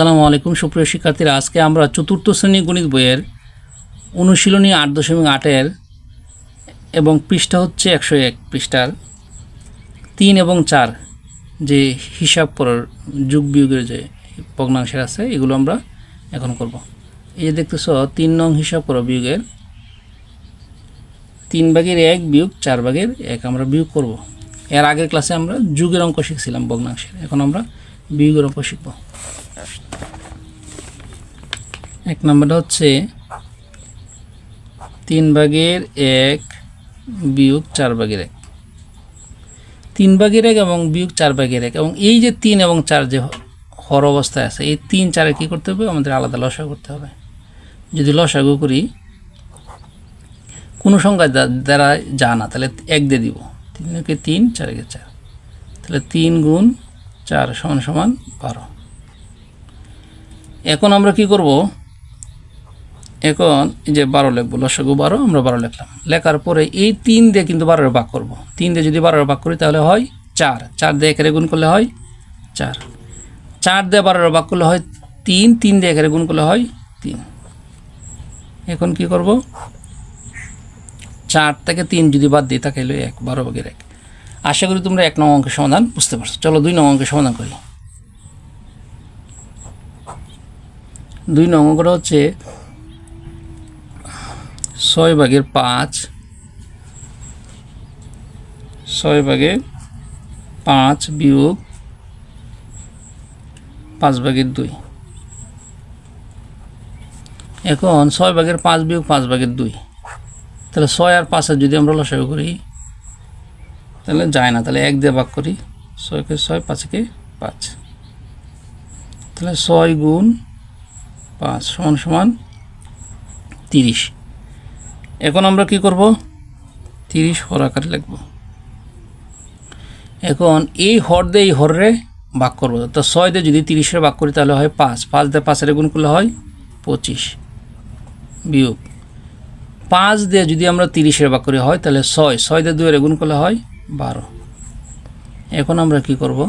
আসসালামু আলাইকুম, সুপ্রিয় শিক্ষার্থীরা। আজকে আমরা চতুর্থ শ্রেণি গণিত বইয়ের অনুশীলনী আট দশমিক আটের এবং পৃষ্ঠা হচ্ছে একশো এক পৃষ্ঠার তিন এবং চার যে হিসাব করার যুগ বিয়োগের যে ভগ্নাংশের আছে, এগুলো আমরা এখন করব। এই যে দেখতেছ, তিন নং হিসাব করো বিয়োগের তিন ভাগের এক বিয়োগ চার ভাগের এক আমরা বিয়োগ করব। এর আগের ক্লাসে আমরা যুগের অঙ্ক শিখছিলাম ভগ্নাংশের। এখন আমরা বিয়োগের অঙ্ক শিখব। এক নম্বরটা হচ্ছে তিন ভাগের এক বিয়োগ চার ভাগের এক। তিন ভাগের এক এবং বিয়োগ চার ভাগের এক। এবং এই যে তিন এবং চার যে হর অবস্থায় আছে, এই তিন চারে কী করতে হবে? আমাদের আলাদা লসাগু করতে হবে। যদি লসাগু করি, কোনো সংখ্যা দ্বারা যা না, তাহলে এক দিয়ে দিব। তিনকে তিন চারকে চার। তাহলে তিন গুণ চার সমান সমান বারো। এখন আমরা কি করব? এখন এই যে বারো লিখব, লসাগু বারো, আমরা বারো লিখলাম। লেখার পরে এই তিন দিয়ে কিন্তু বারোর ভাগ করব। তিন দিয়ে যদি বারোর ভাগ করি তাহলে হয় চার। চার দিয়ে একের গুণ করলে হয় চার। চার দিয়ে বারোর ভাগ করলে হয় তিন তিন দিয়ে একের গুণ করলে হয় তিন। এখন কি করব? চার থেকে তিন যদি বাদ দিই, তাকে হলো এক, বারো ভাগের এক। আশা করি তোমরা এক নং অঙ্কের সমাধান বুঝতে পারছ। চলো দুই নং অঙ্কের সমাধান করি। দুই নং অঙ্কটা হচ্ছে ছয় ভাগের পাঁচ, ছয় ভাগের পাঁচ বিয়োগ পাঁচ ভাগের দুই। এখন ছয় ভাগের পাঁচ বিয়োগ পাঁচ ভাগের দুই। তাহলে ছয় আর পাঁচের যদি আমরা লসাগু করি, তাহলে যায় না, তাহলে এক দিয়ে ভাগ করি, ছয়কে ছয়, পাঁচকে পাঁচ। তাহলে ছয় গুণ পাঁচ সমান সমান তিরিশ। এখন আমরা কি করব? তিরিশ হর আকারে লিখব। এখন এই হর দিয়ে এই হরে ভাগ করব। তো ছয় দিয়ে যদি তিরিশের ভাগ করি তাহলে হয় পাঁচ। পাঁচ দিয়ে পাঁচের গুণ করলে হয় পঁচিশ বিয়োগ। পাঁচ দিয়ে যদি আমরা তিরিশের ভাগ করি হয় তাহলে ছয়। ছয় দিয়ে দুয়ের গুণ করলে হয় বারো। এখন আমরা কি করব?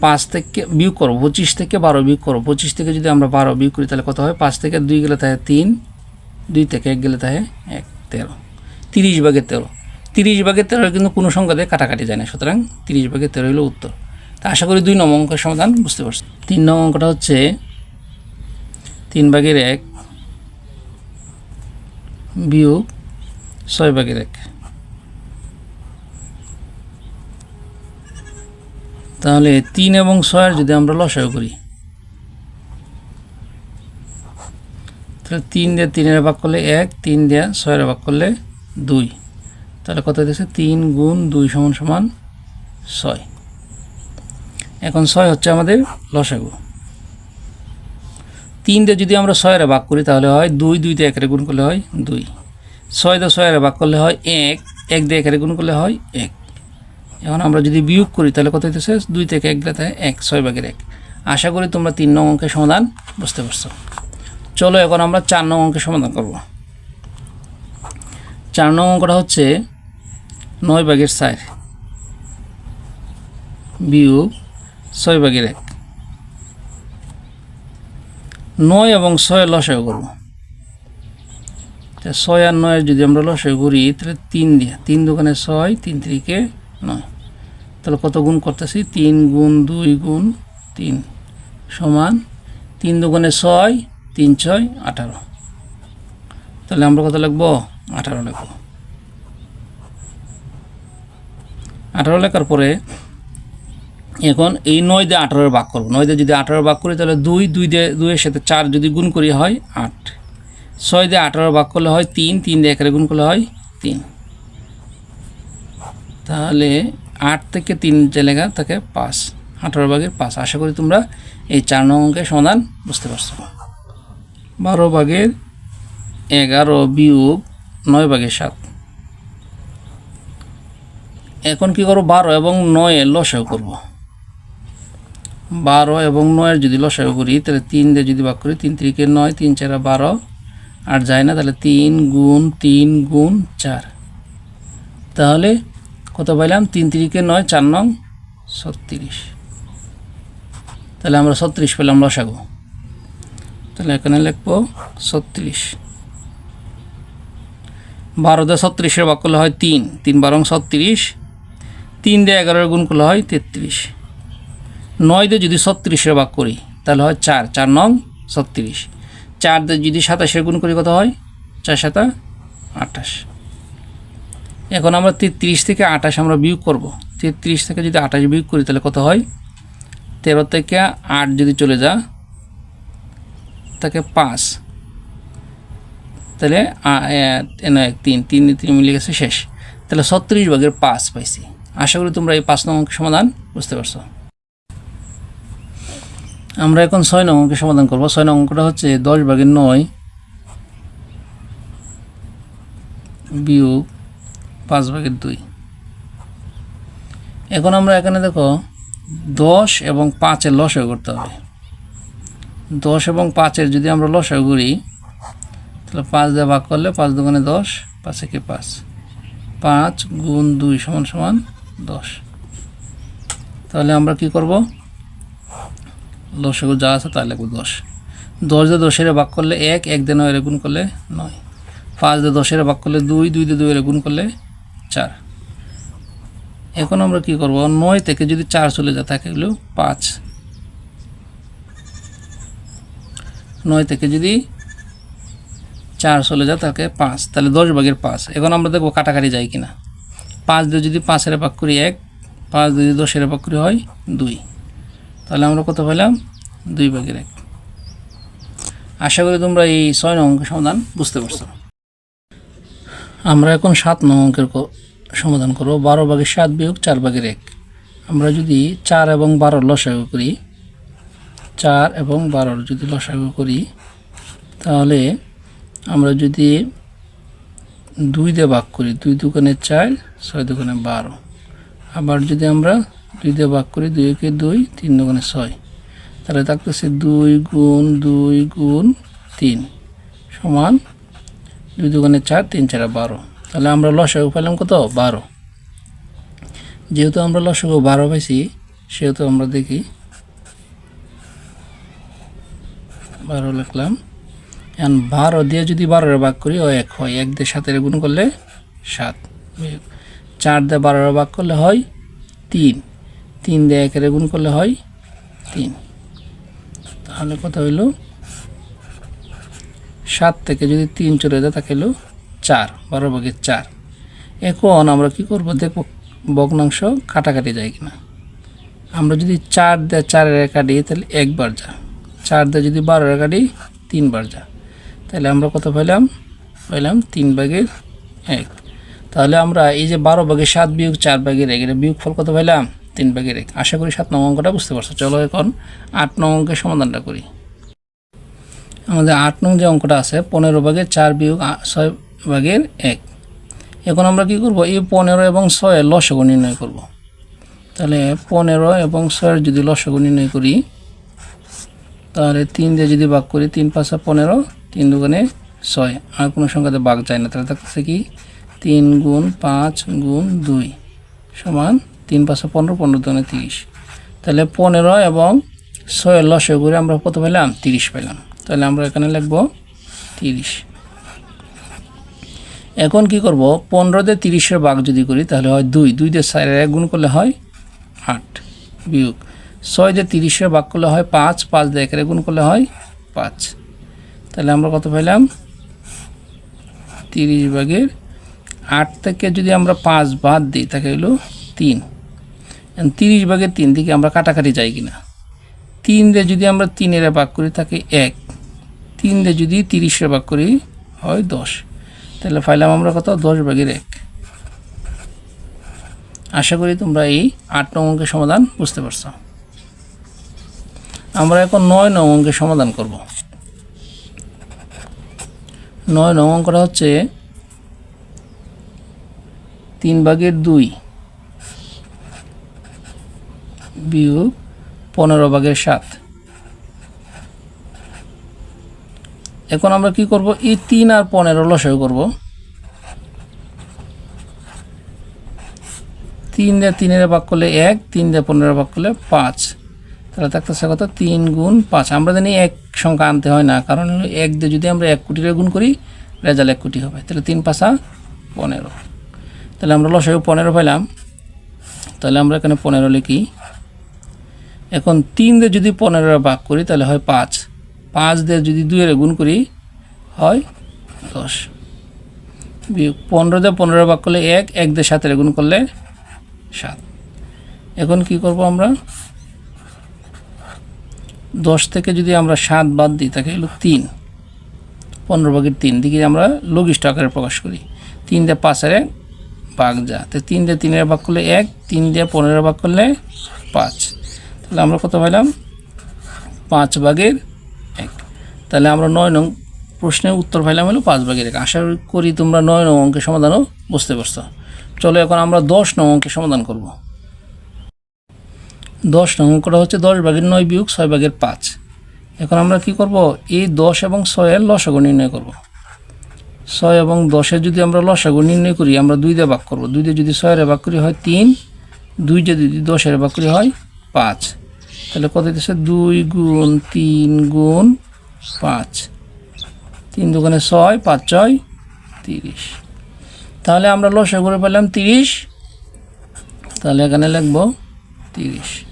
পাঁচ থেকে বিয়োগ করব। পঁচিশ থেকে বারো বিয়োগ করব। পঁচিশ থেকে যদি আমরা বারো বিয়োগ করি তাহলে কত হয়? পাঁচ থেকে দুই গেলে তাহলে তিন। দুই থেকে এক গেলে থাকে এক, তেরো। তিরিশ ভাগের তেরো। তিরিশ ভাগের তেরো কিন্তু কোনো সংখ্যা দিয়ে কাটাকাটি যায় না। সুতরাং তিরিশ ভাগের তেরো হলো উত্তর। তা আশা করি দুই নম অঙ্কের সমাধান বুঝতে পারছি তিন নম অঙ্কটা হচ্ছে তিন ভাগের এক বিয়োগ ছয় ভাগের এক। তাহলে তিন এবং ছয়ের যদি আমরা লসাগু করি তিন দিয়ে তিনের ভাগ করলে এক, তিন দিয়ে ছয়ের ভাগ করলে দুই। তাহলে কত হইতেছে? তিন গুণ দুই সমান সমান ছয়। এখন ছয় হচ্ছে আমাদের লসাগু। তিন দিয়ে যদি আমরা ছয়ের ভাগ করি তাহলে হয় দুই দুই দিয়ে একের গুণ করলে হয় দুই। ছয় দিয়ে ছয়ের ভাগ করলে হয় এক এক দিয়ে একের গুণ করলে হয় এক। এখন আমরা যদি বিয়োগ করি তাহলে কত হইতেছে? দুই থেকে এক গেলে এক, ছয় ভাগের এক। আশা করি তোমরা তিন নং অঙ্কের সমাধান বুঝতে পারছ। চলো এখন আমরা চার নং অঙ্কের সমাধান করব। চার নং অঙ্কটা হচ্ছে নয় ভাগের চার বিয়োগ ছয় ভাগের এক। নয় এবং ছয় লসাগু করব। ছয় আর নয়ের যদি আমরা লসাগু করি, তাহলে তিন দিয়ে, তিন দোকানে ছয়, তিন তিরিকে নয়। তাহলে কত গুণ করতেছি? তিন গুণ দুই গুণ তিন সমান তিন দোকানে ছয় তিন ছয় আঠারো। তাহলে আমরা কত লিখব? আঠারো লিখব। আঠারো লেখার পরে এখন এই নয় দিয়ে আঠারোর ভাগ করব। নয় দিয়ে যদি আঠারো ভাগ করি, তাহলে দুই দুই দিয়ে দুইয়ের সাথে চার যদি গুণ করি হয় আট। ছয় দিয়ে আঠারো ভাগ করলে হয় তিন তিন দিয়ে একের গুণ করলে হয় তিন। তাহলে আট থেকে তিন যে লেখা থাকে পাঁচ। আঠারো ভাগের পাঁচ। আশা করি তোমরা এই চার নং অঙ্কের সমাধান বুঝতে পারছ। বারো ভাগের এগারো বিয়োগ নয় ভাগের সাত। এখন কি করব? বারো এবং নয়ের লসাগু করব। বারো এবং নয়ের যদি লসাগু করি, তাহলে তিন দিয়ে যদি ভাগ করি, তিন তিরিকে নয়, তিন চারা বারো, আর যায় না, তাহলে তিন গুণ তিন গুণ চার। তাহলে কত পাইলাম? তিন তিরিকে নয়, চার নং ছত্রিশ। তাহলে আমরা ছত্রিশ পেলাম লসাগু। তাহলে এখানে লিখব ছত্রিশ। বারো দিয়ে ছত্রিশের ভাগ করলে হয় তিন। তিন বারং ছত্রিশ, তিন দিয়ে এগারোর গুণ করলে হয় তেত্রিশ। নয় দিয়ে যদি ছত্রিশের ভাগ করি, তাহলে হয় চার। চার নং ছত্রিশ। চার দিয়ে যদি সাতাশের গুণ করি কত হয়? চার সাতা আঠাশ। এখন আমরা তেত্রিশ থেকে আঠাশ আমরা বিয়োগ করব। তেত্রিশ থেকে যদি আঠাশ বিয়োগ করি, তাহলে কত হয়? তেরো থেকে আট যদি চলে যা তাকে পাঁচ তাহলে তিন তিন তিন মিলে গেছে শেষ। তাহলে ছত্রিশ ভাগের পাঁচ পাইছি। আশা করি তোমরা এই পাঁচ নং সমাধান বুঝতে পারছ। আমরা এখন ছয় নং অঙ্কের সমাধান করব। ছয় নং অঙ্কটা হচ্ছে দশ ভাগের নয় বিয়োগ পাঁচ ভাগের দুই। এখন আমরা এখানে দেখো দশ এবং পাঁচের লসাগু করতে হবে। দশ এবং পাঁচের যদি আমরা লসাগু করি, তাহলে পাঁচ দিয়ে ভাগ করলে পাঁচ দোকানে দশ, পাঁচ একে পাঁচ। পাঁচ গুণ দুই সমান সমান দশ। তাহলে আমরা কি করব? লসাগু যা আছে তাহলে লিখব দশ। দশ দিয়ে দশের ভাগ করলে এক এক দিয়ে নয়ের গুণ করলে নয়। পাঁচ দিয়ে দশের ভাগ করলে দুই দুই দিয়ে দুইয়ের গুণ করলে চার। এখন আমরা কি করব? নয় থেকে যদি চার চলে যায় তাকে হলো? পাঁচ। নয় থেকে যদি চার চলে যায় তাকে পাঁচ, তাহলে দশ ভাগের পাঁচ। এখন আমরা দেখব কাটাকাটি যায় কিনা। পাঁচ দিয়ে যদি পাঁচের ভাগ করি এক, পাঁচ দিয়ে যদি দশের ভাগ করি হয় দুই। তাহলে আমরা কত পেলাম? দুই ভাগের এক। আশা করি তোমরা এই ছয় নং অঙ্কের সমাধান বুঝতে পারছ। আমরা এখন সাত নং অঙ্কের সমাধান করব। বারো ভাগের সাত বিয়োগ চার ভাগের এক। আমরা যদি চার এবং বারোর লসাগু করি চার এবং বারোর যদি লসাগু করি, তাহলে আমরা যদি দুই দিয়ে ভাগ করি, দুই দোকানে চার, ছয় দোকানে বারো। আবার যদি আমরা দুই দিয়ে ভাগ করি, দুই একে দুই, তিন দোকানে ছয়। তাহলে থাকতেছে দুই গুণ দুই গুণ, তিন। সমান দুই দোকানে চার, তিন চারে, বারো। তাহলে আমরা লসাগু পেলাম কত? বারো। যেহেতু আমরা লসাগু বারো পাইছি, সেহেতু আমরা দেখি বারো লিখলাম। এখন বারো দিয়ে যদি বারোরে ভাগ করি, ও এক হয়। এক দিয়ে সাতের গুণ করলে সাত। চার দিয়ে বারোরে ভাগ করলে হয় তিন। তিন দিয়ে একের গুণ করলে হয় তিন। তাহলে কত হইল? সাত থেকে যদি তিন চলে যায়, তাকে হলো চার। বারো ভাগের চার। এখন আমরা কি করব? দেখব ভগ্নাংশ কাটাকাটি যায় কিনা। আমরা যদি চার দিয়ে চারের কাটি তাহলে একবার যা। চার দিয়ে যদি বারোর কাটি, তিনবার যা। তাহলে আমরা কত পাইলাম? পাইলাম তিন ভাগের এক। তাহলে আমরা এই যে বারো ভাগের সাত বিয়োগ চার ভাগের এক, এটা বিয়োগ ফল কত পাইলাম? তিন ভাগের এক। আশা করি সাত নং অঙ্কটা বুঝতে পারছ। চলো এখন আট নং অঙ্কের সমাধানটা করি। আমাদের আট নং যে অঙ্কটা আছে, পনেরো ভাগের চার বিয়োগ ছয় ভাগের এক। এখন আমরা কি করব? এই পনেরো এবং ছয়ের লসগু নির্ণয় করব। তাহলে পনেরো এবং ছয়ের যদি লসগু নির্ণয় করি তাহলে তিন দিয়ে যদি ভাগ করি, তিন পাঁচা পনেরো, তিন দুগুণে ছয়। আর কোনো সংখ্যাতে ভাগ যায় না, তাহলে থাকতেছে কি? তিন গুণ পাঁচ গুণ দুই সমান তিন পাঁচা পনেরো পনেরো দুগুণে তিরিশ। তাহলে পনেরো এবং ছয় লসে করে আমরা কত পেলাম তিরিশ পেলাম। তাহলে আমরা এখানে লিখব তিরিশ। এখন কি করব? পনেরো দিয়ে তিরিশের ভাগ যদি করি, তাহলে হয় দুই। দুই দিয়ে চারের এক গুণ করলে হয় আট বিয়োগ। ছয় দিয়ে তিরিশের ভাগ করলে হয় পাঁচ পাঁচ দিয়ে একের গুণ করলে হয় পাঁচ। তাহলে আমরা কত পেলাম? তিরিশ ভাগের আট থেকে যদি আমরা পাঁচ বাদ দিই তাকে হলো তিন। তিরিশ ভাগের তিন দিকে আমরা কাটাকাটি যাই কিনা? তিন দিয়ে যদি আমরা তিনের ভাগ করি, তাকে এক। তিন দিয়ে যদি তিরিশে ভাগ করি, হয় দশ। তাহলে পাইলাম আমরা কত? দশ ভাগের এক। আশা করি তোমরা এই আট নম্বরকে সমাধান বুঝতে পারছ। আমরা এখন নয় নং অঙ্কের সমাধান করব। নয় নং অঙ্কটা হচ্ছে তিন ভাগের দুই বিয়োগ পনেরো ভাগের সাত। এখন আমরা কি করব? এই তিন আর পনেরো লসাগু করব। তিন দিয়ে তিনের ভাগ করলে এক, তিন দিয়ে পনেরো ভাগ করলে পাঁচ। তাহলে থাকতেছে কত? তিন গুণ পাঁচ। আমরা জানি এক সংখ্যা আনতে হয় না। কারণ এক দিয়ে যদি আমরা এক কোটি গুণ করি, রেজাল্ট এক কোটি হবে। তাহলে তিন পাঁচা পনেরো। তাহলে আমরা লসাগু পনেরো পাইলাম। তাহলে আমরা এখানে পনেরো লিখি। এখন তিন দিয়ে যদি পনেরো ভাগ করি, তাহলে হয় পাঁচ। পাঁচ দিয়ে যদি দুইয়ের গুণ করি, হয় দশ। পনেরো দিয়ে পনেরো ভাগ করলে এক এক দিয়ে সাতের গুণ করলে সাত। এখন কি করব আমরা? দশ থেকে যদি আমরা সাত বাদ দিই, তাকে হলো তিন। পনেরো ভাগের তিন, দিকে আমরা লঘিষ্ঠ আকারে প্রকাশ করি। তিন দিয়ে পাঁচের এক ভাগ যা। তো তিন দিয়ে তিনের ভাগ করলে এক, তিন দিয়ে পনেরো ভাগ করলে পাঁচ। তাহলে আমরা কত পাইলাম? পাঁচ ভাগের এক। তাহলে আমরা নয় নং প্রশ্নের উত্তর পাইলাম হলো পাঁচ ভাগের এক। আশা করি তোমরা নয় নং অঙ্কের সমাধানও বুঝতে পারছ। চলো এখন আমরা দশ নং অঙ্কের সমাধান করব। দশ নং অঙ্কটা হচ্ছে দশ ভাগের নয় বিয়োগ ছয় ভাগের পাঁচ। এখন আমরা কি করব? এই দশ এবং ছয়ের লসাগু নির্ণয় করব। ছয় এবং দশের যদি আমরা লসাগু নির্ণয় করি, আমরা দুই দিয়ে ভাগ করব। দুই দিয়ে যদি ছয়ের ভাগ করি হয় তিন, দুই যদি দশের ভাগ করি হয় পাঁচ। তাহলে কত দিতেছে দুই গুণ তিন গুণ পাঁচ। তিন দোকানে ছয়, পাঁচ ছয়, তিরিশ। তাহলে আমরা লসা করে পেলাম তিরিশ। তাহলে এখানে লিখব তিরিশ।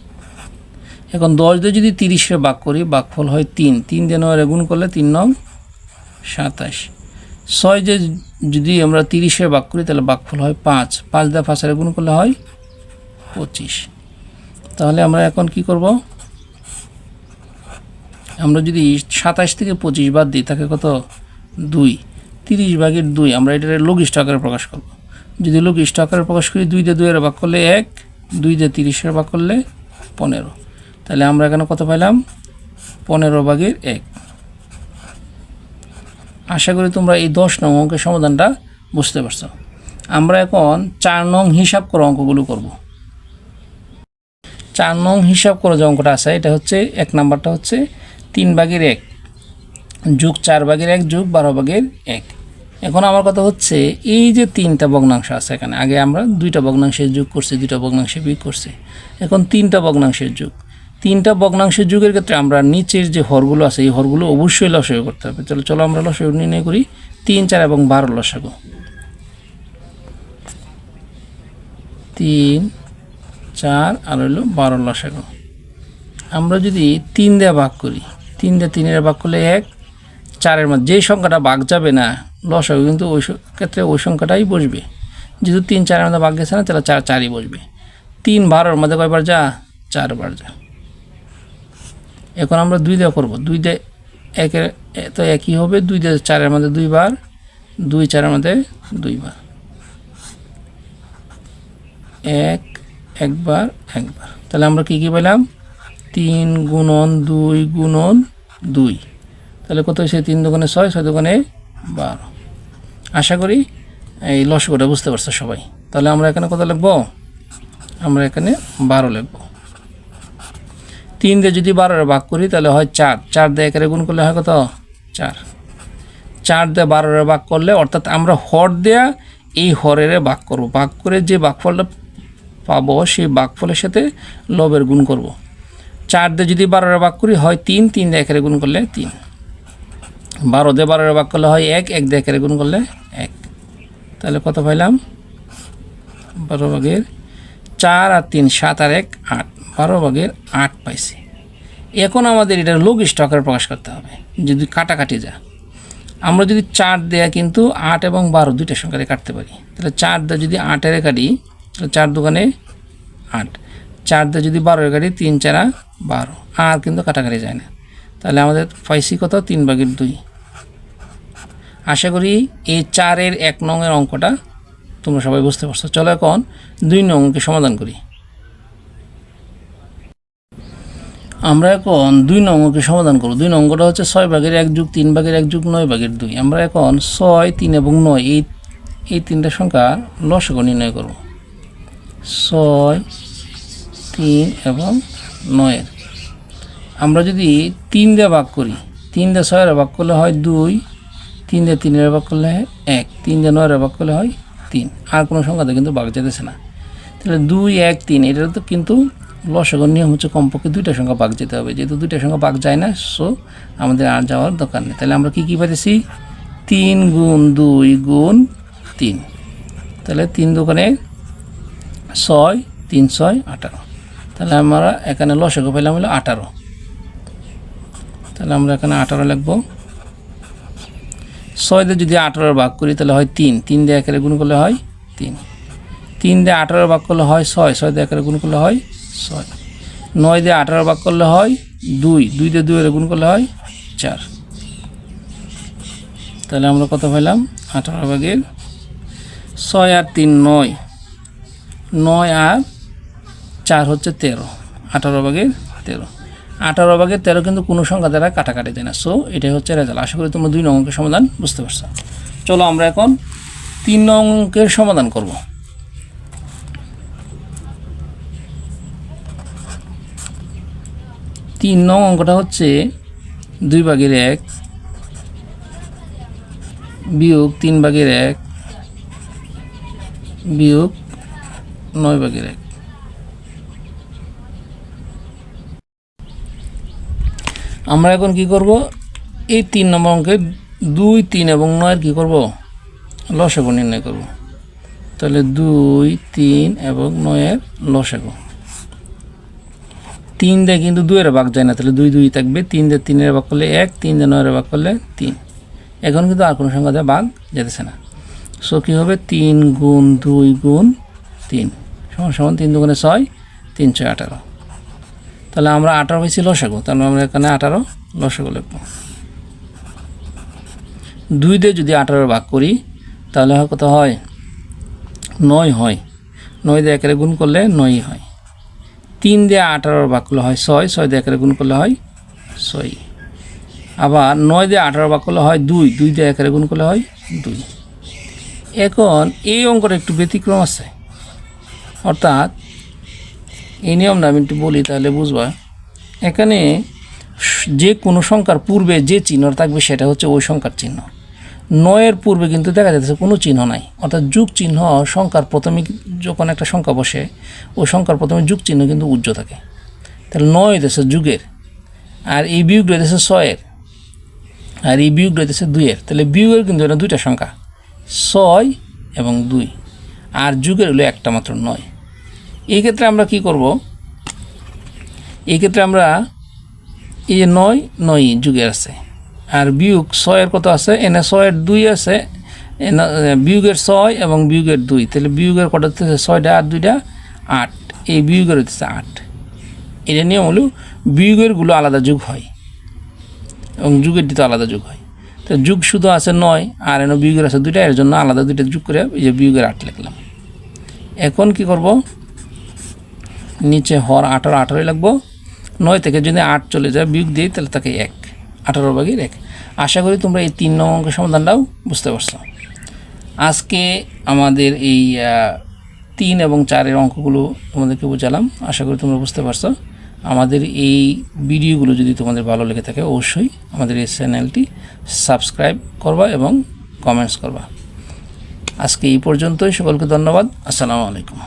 এখন দশ দিয়ে যদি তিরিশে ভাগ করি ভাগফল হয় তিন। তিন দিয়ে নয় গুণ করলে তিন নং সাতাশ। ছয় যে যদি আমরা তিরিশে ভাগ করি, তাহলে ভাগফল হয় পাঁচ। পাঁচ দিয়ে পাঁচের গুণ করলে হয় পঁচিশ। তাহলে আমরা এখন কি করব? আমরা যদি সাতাশ থেকে পঁচিশ বাদ দিই, তাকে কত? দুই। তিরিশ ভাগের দুই, আমরা এটার লঘিষ্ঠ আকারে প্রকাশ করব। যদি লঘিষ্ঠ আকারে প্রকাশ করি, দুই দিয়ে দুইয়ের ভাগ করলে এক, দুই দিয়ে তিরিশের ভাগ করলে পনেরো। তাহলে আমরা এখানে কত পাইলাম? পনেরো ভাগের এক। আশা করি তোমরা এই দশ নং অঙ্কের সমাধানটা বুঝতে পারছ। আমরা এখন চার নং হিসাব করে অঙ্কগুলো করব। চার নং হিসাব করে যে অঙ্কটা আছে, এটা হচ্ছে এক নাম্বারটা হচ্ছে তিন ভাগের এক যুগ চার ভাগের এক যুগ বারো ভাগের এক। এখন আমার কথা হচ্ছে, এই যে তিনটা ভগ্নাংশ আছে এখানে, আগে আমরা দুইটা ভগ্নাংশের যুগ করছি, দুইটা ভগ্নাংশে বিয়োগ করছি। এখন তিনটা ভগ্নাংশের যুগ। তিনটা ভগ্নাংশের যুগের ক্ষেত্রে আমরা নিচের যে হরগুলো আছে, এই হরগুলো অবশ্যই লসাগু করতে হবে। চলো চলো আমরা লসাগু নির্ণয় করি। তিন, চার এবং বারো লসাগু। তিন, চার আর হইল বারো লসাগু। আমরা যদি তিন দিয়ে ভাগ করি, তিন দিয়ে তিনের ভাগ করলে এক, চারের মধ্যে যেই সংখ্যাটা ভাগ যাবে না লস হবে কিন্তু ওই ক্ষেত্রে ওই সংখ্যাটাই বসবে। যেহেতু তিন, চারের মধ্যে ভাগ গেছে না, তাহলে চার, চারই বসবে। তিন, বারোর মধ্যে কয়বার যা? চারবার যা। এখন আমরা দুই দিয়ে করব। দুই দিয়ে একের, তো একই হবে, দুই দিয়ে চারের মধ্যে দুইবার, দুই চারের মধ্যে দুইবার। এক, একবার একবার। তাহলে আমরা কী কী পেলাম? তিন গুণন দুই গুণন দুই। তাহলে কত হয়েছে? তিন দোকানে ছয় ছয় দোকানে বারো। আশা করি এই লসকটা বুঝতে পারছ সবাই। তাহলে আমরা এখানে কত লিখব? আমরা এখানে বারো লিখব। তিন দিয়ে যদি বারোরে ভাগ করি, তাহলে হয় চার। চার দিয়ে একের গুণ করলে হয় কত? চার। চার দিয়ে বারোরে ভাগ করলে, অর্থাৎ আমরা হর দেয়া এই হরেরে ভাগ করব। ভাগ করে যে ভাগফলটা পাবো, সেই ভাগফলের সাথে লবের গুণ করব। চার দিয়ে যদি বারোরে ভাগ করি, হয় তিন। তিন দিয়ে একের গুণ করলে তিন। বারো দিয়ে বারোরে ভাগ করলে হয় এক। এক দিয়ে একের গুণ করলে এক। তাহলে কত পাইলাম? বারো ভাগের চার আর তিন, সাত আর এক, আট। বারো ভাগের আট পাইছি। এখন আমাদের এটা লঘিষ্ঠ আকারে প্রকাশ করতে হবে, যদি কাটাকাটি যা। আমরা যদি চার দেয়া কিন্তু আট এবং বারো দুইটা সংখ্যারে কাটতে পারি। তাহলে চার দেয়া যদি আটের কাটি তাহলে চার দোকানে আট। চার দিয়ে যদি বারোর কাটি তিন, চারা, বারো। আর কিন্তু কাটাকাটি যায় না। তাহলে আমাদের পাইছি কত? তিন ভাগের দুই। আশা করি এই চারের এক নংয়ের অঙ্কটা তোমরা সবাই বুঝতে পারছ। চলো এখন দুই নং অঙ্কে সমাধান করি। আমরা এখন দুই নম্বরকে সমাধান করব। দুই নম্বরটা হচ্ছে ছয় ভাগের এক যুগ, তিন ভাগের এক যুগ, নয় ভাগের দুই। আমরা এখন ছয়, তিন এবং নয়, এই এই তিনটা সংখ্যা লসক নির্ণয় করব। ছয়, তিন এবং নয়ের। আমরা যদি তিন দিয়ে ভাগ করি, তিন দিয়ে ছয়ের ভাগ করলে হয় দুই, তিন দিয়ে তিনের ভাগ করলে হয় এক, তিন দিয়ে নয়ের ভাগ করলে হয় তিন। আর কোনো সংখ্যাতে কিন্তু ভাগ যেতেছে না। তাহলে দুই, এক, তিন এটা তো কিন্তু লসাগুর নিয়ম হচ্ছে কমপক্ষে দুইটা সংখ্যা বাঘ যেতে হবে। যেহেতু দুইটা সংখ্যা বাঘ যায় না সো আমাদের আর যাওয়ার দরকার নেই। তাহলে আমরা কী কী পাইতেছি? তিন গুণ দুই গুণ তিন। তাহলে তিন দোকানে ছয়, তিন ছয়, আঠারো। তাহলে আমরা এখানে লসাগু পেলাম হলো আঠারো। তাহলে আমরা এখানে আঠারো লিখব। ছয় দিয়ে যদি আঠারো ভাগ করি তাহলে হয় তিন। তিন দিয়ে একের গুণ করলে হয় তিন। তিন দিয়ে আঠারো ভাগ করলে হয় ছয়। ছয় দিয়ে একের গুণ করলে হয় ছয়। নয় দিয়ে আঠারো ভাগ করলে হয় দুই। দুই দিয়ে দুইয়ের গুণ করলে হয় চার। তাহলে আমরা কত পেলাম? আঠারো ভাগের ছয় আর তিন নয়। নয় আর চার হচ্ছে তেরো। আঠারো ভাগের তেরো। আঠারো ভাগের তেরো কিন্তু কোনো সংখ্যা দ্বারা কাটাকাটি দেয় না। সো এটাই হচ্ছে রেজাল্ট আশা করি তোমরা দুই নং অঙ্কের সমাধান বুঝতে পারছ। চলো আমরা এখন তিন নং অঙ্কের সমাধান করব। তিন নং অঙ্কটা হচ্ছে দুই ভাগের এক বিয়োগ তিন ভাগের এক বিয়োগ নয় ভাগের এক। আমরা এখন কি করব? এই তিন নম্বর অঙ্কে দুই, তিন এবং নয়ের কি করব? লসাগু নির্ণয় করব। তাহলে দুই, তিন এবং নয়ের লসাগু। তিন দিয়ে কিন্তু দুইয়ের ভাগ যায় না, তাহলে দুই দুই থাকবে। তিন দিয়ে তিনের ভাগ করলে এক, তিন দিয়ে নয়ের ভাগ করলে তিন। এখন কিন্তু আর কোনো সংখ্যা দিয়ে ভাগ যেতেছে না। সো কী হবে? তিন গুণ দুই গুণ তিন। সমান সমান তিন দুগুণে ছয়, তিন ছয় আঠারো। তাহলে আমরা আঠারো পেয়েছি লসাগু তাহলে আমরা এখানে আঠারো লসাগু লিখব। দুই দিয়ে যদি আঠারো ভাগ করি, তাহলে কত হয়? নয় হয়। নয় দিয়ে একের গুণ করলে নয়ই হয়। তিন দিয়ে আঠারোর ভাগ করলে হয় ছয় ছয় দিয়ে একের গুণ করলে হয় ছয়। আবার নয় দিয়ে আঠারো ভাগ করলে হয় দুই দুই দিয়ে একের গুণ করলে হয় দুই। এখন এই অঙ্কটা একটু ব্যতিক্রম আছে। অর্থাৎ এই নিয়মটা আমি একটু বলি তাহলে বুঝবা। এখানে যে কোনো সংখ্যার পূর্বে যে চিহ্ন থাকবে সেটা হচ্ছে ওই সংখ্যার চিহ্ন। নয়ের পূর্বে কিন্তু দেখা যাচ্ছে কোনো চিহ্ন নাই। অর্থাৎ যুগ চিহ্ন, সংখ্যার প্রথমে যখন একটা সংখ্যা বসে, ওই সংখ্যার প্রথমে যুগ চিহ্ন কিন্তু উজ্জ্ব থাকে। তাহলে নয় দেশে যুগের, আর এই বিয়োগ রয়েছে ছয়ের, আর এই বিয়োগ রয়েছে দুইয়ের। তাহলে বিয়োগের কিন্তু এটা দুইটা সংখ্যা, ছয় এবং দুই। আর যুগের হলো একটা মাত্র নয়। এই ক্ষেত্রে আমরা কি করব? এই ক্ষেত্রে আমরা এই যে নয় নয় যুগের আছে। আর বিয়োগ ছয়ের কত আছে? এনে ছয়ের দুই আছে। বিয়োগের ছয় এবং বিয়োগের দুই। তাহলে বিয়োগের কটা হচ্ছে ছয়টা আর দুইটা, আট। এই বিয়োগের হচ্ছে আট। এটা নিয়ম হলো বিয়োগেরগুলো আলাদা যুগ হয় এবং যুগের দিতে আলাদা যুগ হয়। তো যুগ শুধু আছে নয় আর এনে বিয়োগের আছে দুইটা, এর জন্য আলাদা দুইটা যুগ করে এই যে বিয়োগের আট লিখলাম। এখন কি করব? নিচে হর আঠারো, আঠারোই লাগবো। নয় থেকে যদি আট চলে যায়, বিয়োগ দিই, তাহলে তাকে এক। আঠারো ভাগের এক। আশা করি তোমরা এই তিন নম্বর অঙ্কের সমাধানটাও বুঝতে পারছ। আজকে আমাদের এই তিন এবং চারের অঙ্কগুলো তোমাদেরকে বোঝালাম, আশা করি তোমরা বুঝতে পারছ। আমাদের এই ভিডিওগুলো যদি তোমাদের ভালো লেগে থাকে, অবশ্যই আমাদের এই চ্যানেলটি সাবস্ক্রাইব করবা এবং কমেন্টস করবা। আজকে এই পর্যন্তই, সকলকে ধন্যবাদ, আসসালামু আলাইকুম।